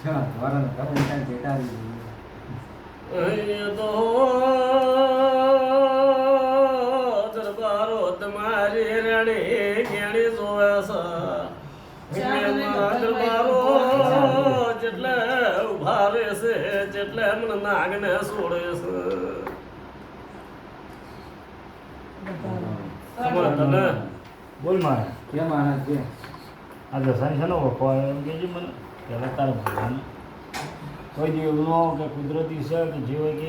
છ ધોરણ ધોરણ ત્યાં તો દરબારો તમારી રણી ઘેણી જોયા દરબારો જેટલે ઊભા રહેશે જેટલે મને નાગને છોડે છે. બોલ મારે. કેમ આના છે? આ દસાની છે ને ઓળખવા એમ કે મને. પહેલાં તારે ભગવાન કોઈ દેવનો કે કુદરતી છે કે જે હોય કે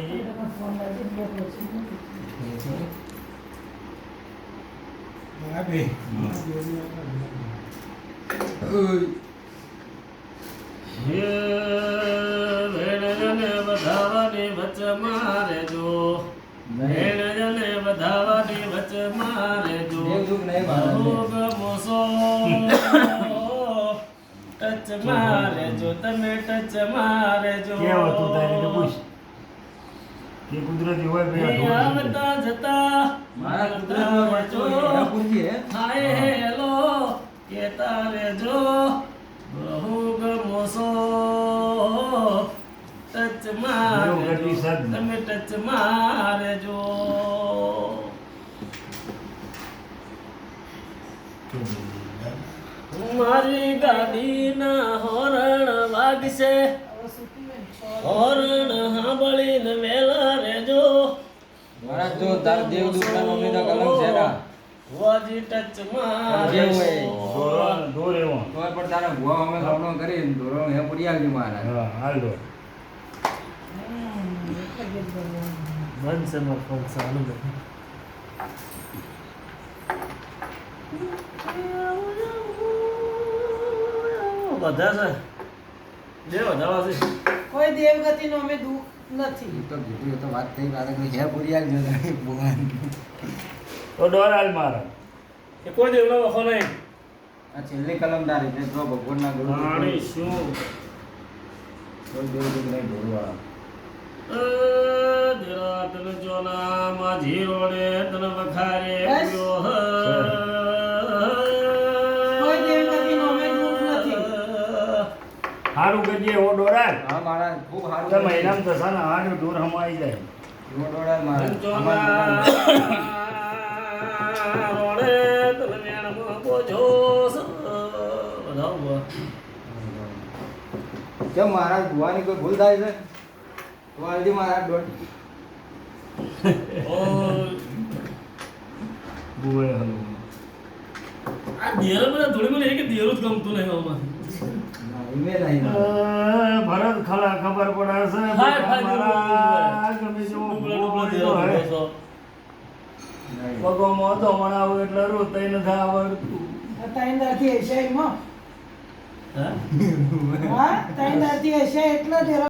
વધાવાની વચ મારે જો ભેણને વધાવાની વચ્ચે મારે. જો ભોગ મોસો. ટચ મારે જો તમે ટચ મારે જો. કેવો તું તારી તો પૂછ. કે કુદરતી હોય બે આવતા જતા મારા કુદરતમાં વાંચો એના હે? હાય હેલો કે તારે જો. બહુ ગમોસો ટચ મારે જો. તમે ટચ મારે જો. મારી ગાડીના હોરણ વાગશે. હોરણ સાંભળીને વેલા રેજો મારા જો તાર દેવદૂતના મમ્મી તો કલમ છે ના વાજી ટચમાં જે હોય. દોર એવો. તોય પણ તારા ભુવા અમે લવણો કરી ધોરણ હે પડી આવજો મારા હા હાલ દો મન મારો ફોન ચાલુ છે બધા છે? જે વધારવા છે. કોઈ દેવગતિનો અમે દુઃખ નથી. તો કીધું તો વાત થઈ વાત કોઈ હે પૂરી આવી તારી ભગવાન તો ડોર આલ મારે. એ કોઈ દેવનો વખો નહીં. આ છેલ્લી કલમ તારી છે જો ભગવાનના ગુરુ પાણી શું? કોઈ દેવદૂત નહીં ઢોળવાળા દેરા તને જોના માજી રોડે તને વખારે. ગયો સારું કરજે એવો ડોરા હા મારા ખૂબ હારું તમે મહિનામાં થશે ને આઠ દૂર હમાઈ જાય. એવો ડોરા મારા રોડે બોજો. બધા ઊભા. કેમ મારા ગુવાની કોઈ ભૂલ થાય છે? વાલજી મારા ઓય. બુએ હલો આ દેર બધા થોડી મને એક દેરું જ ગમતું નહીં અ, ભરત ખલા ખબર પડે છે હાય, બેટા હાય, મારા ગમે તેવો ડુબળો ભૂવો ડુબળો હોય તો દેરો હે. છો. નહીં. પગોમાં તો મણાવું એટલે રોતાય નથી આવડતું તઈ નથી હશે એમાં હે હા તઈ નથી હશે એટલે